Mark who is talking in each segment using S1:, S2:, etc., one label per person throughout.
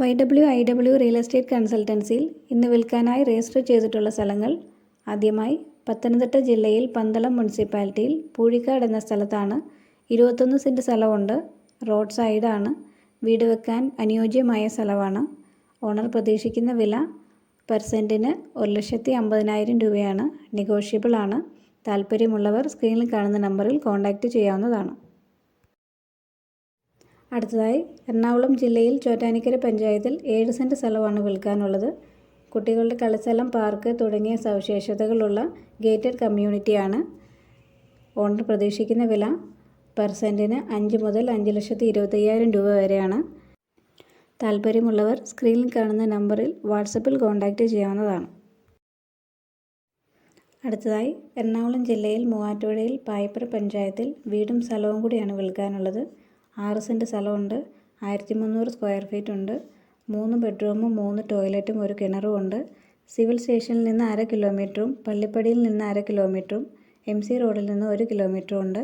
S1: Y W I W real estate കൺസൾട്ടൻസിയിൽ ഇന്ന് വിൽക്കാനായി register ചെയ്തിട്ടുള്ള സ്ഥലങ്ങൾ ആദ്യമായി പത്തനംതിട്ട ജില്ലയിൽ പന്തളം മുനിസിപ്പാലിറ്റിയിൽ പൂഴിക്കാട് എന്ന സ്ഥലത്താണ് ഇരുപത്തൊന്ന് സെന്റ് സ്ഥലമുണ്ട്. റോഡ് സൈഡാണ്. വീട് വെക്കാൻ അനുയോജ്യമായ സ്ഥലമാണ്. ഓണർ പ്രതീക്ഷിക്കുന്ന വില പെർസെന്റിന് ഒരു ലക്ഷത്തി അമ്പതിനായിരം രൂപയാണ്. നെഗോഷ്യബിൾ ആണ്. താല്പര്യമുള്ളവർ സ്ക്രീനിൽ കാണുന്ന നമ്പറിൽ കോൺടാക്റ്റ് ചെയ്യാവുന്നതാണ്. അടുത്തതായി എറണാകുളം ജില്ലയിൽ ചോറ്റാനിക്കര പഞ്ചായത്തിൽ ഏഴ് സെന്റ് സ്ഥലമാണ് വിൽക്കാനുള്ളത്. കുട്ടികളുടെ കളിസ്ഥലം പാർക്ക് തുടങ്ങിയ സവിശേഷതകളുള്ള ഗേറ്റഡ് കമ്മ്യൂണിറ്റിയാണ്. ഓണർ പ്രതീക്ഷിക്കുന്ന വില പെർ സെന്റിന് അഞ്ച് മുതൽ അഞ്ച് ലക്ഷത്തി ഇരുപത്തയ്യായിരം രൂപ വരെയാണ്. താല്പര്യമുള്ളവർ സ്ക്രീനിൽ കാണുന്ന നമ്പറിൽ വാട്സപ്പിൽ കോൺടാക്റ്റ് ചെയ്യാവുന്നതാണ്. അടുത്തതായി എറണാകുളം ജില്ലയിൽ മൂവാറ്റുപുഴയിൽ പായപ്പുറ പഞ്ചായത്തിൽ വീടും സ്ഥലവും കൂടിയാണ് വിൽക്കാനുള്ളത്. ആറ് സെന്റ് സ്ഥലമുണ്ട്. ആയിരത്തി മുന്നൂറ് സ്ക്വയർ ഫീറ്റ് ഉണ്ട്. മൂന്ന് ബെഡ്റൂമും മൂന്ന് ടോയ്ലറ്റും ഒരു കിണറും ഉണ്ട്. സിവിൽ സ്റ്റേഷനിൽ നിന്ന് അര കിലോമീറ്ററും പള്ളിപ്പടിയിൽ നിന്ന് അര കിലോമീറ്ററും എം സി റോഡിൽ നിന്ന് ഒരു കിലോമീറ്ററും ഉണ്ട്.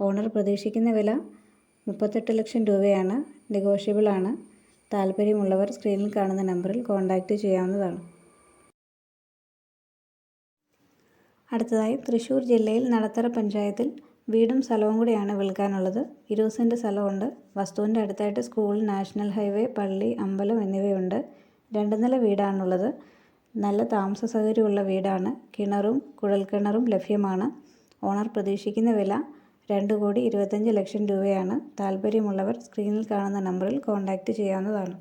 S1: ഓണർ പ്രതീക്ഷിക്കുന്ന വില മുപ്പത്തെട്ട് ലക്ഷം രൂപയാണ്. നെഗോഷ്യബിൾ ആണ്. താല്പര്യമുള്ളവർ സ്ക്രീനിൽ കാണുന്ന നമ്പറിൽ കോൺടാക്റ്റ് ചെയ്യാവുന്നതാണ്. അടുത്തതായി തൃശ്ശൂർ ജില്ലയിൽ നടത്തറ പഞ്ചായത്തിൽ വീടും സ്ഥലവും കൂടിയാണ് വിൽക്കാനുള്ളത്. ഇരുപത് സെന്റ് സ്ഥലമുണ്ട്. വസ്തുവിന്റെ അടുത്തായിട്ട് സ്കൂൾ നാഷണൽ ഹൈവേ പള്ളി അമ്പലം എന്നിവയുണ്ട്. രണ്ട് നില വീടാണുള്ളത്. നല്ല താമസ സൗകര്യമുള്ള വീടാണ്. കിണറും കുഴൽക്കിണറും ലഭ്യമാണ്. ഓണർ പ്രതീക്ഷിക്കുന്ന വില രണ്ട് കോടി ഇരുപത്തഞ്ച് ലക്ഷം രൂപയാണ്. താല്പര്യമുള്ളവർ സ്ക്രീനിൽ കാണുന്ന നമ്പറിൽ കോൺടാക്റ്റ് ചെയ്യാവുന്നതാണ്.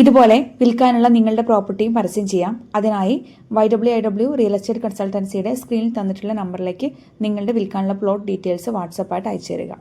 S2: ഇതുപോലെ വിൽക്കാനുള്ള നിങ്ങളുടെ പ്രോപ്പർട്ടിയും പരസ്യം ചെയ്യാം. അതിനായി Y W I W real estate കൺസൾട്ടൻസിയുടെ സ്ക്രീനിൽ തന്നിട്ടുള്ള നമ്പറിലേക്ക് നിങ്ങളുടെ വിൽക്കാനുള്ള പ്ലോട്ട് ഡീറ്റെയിൽസ് വാട്സപ്പായിട്ട് അയച്ചു തരിക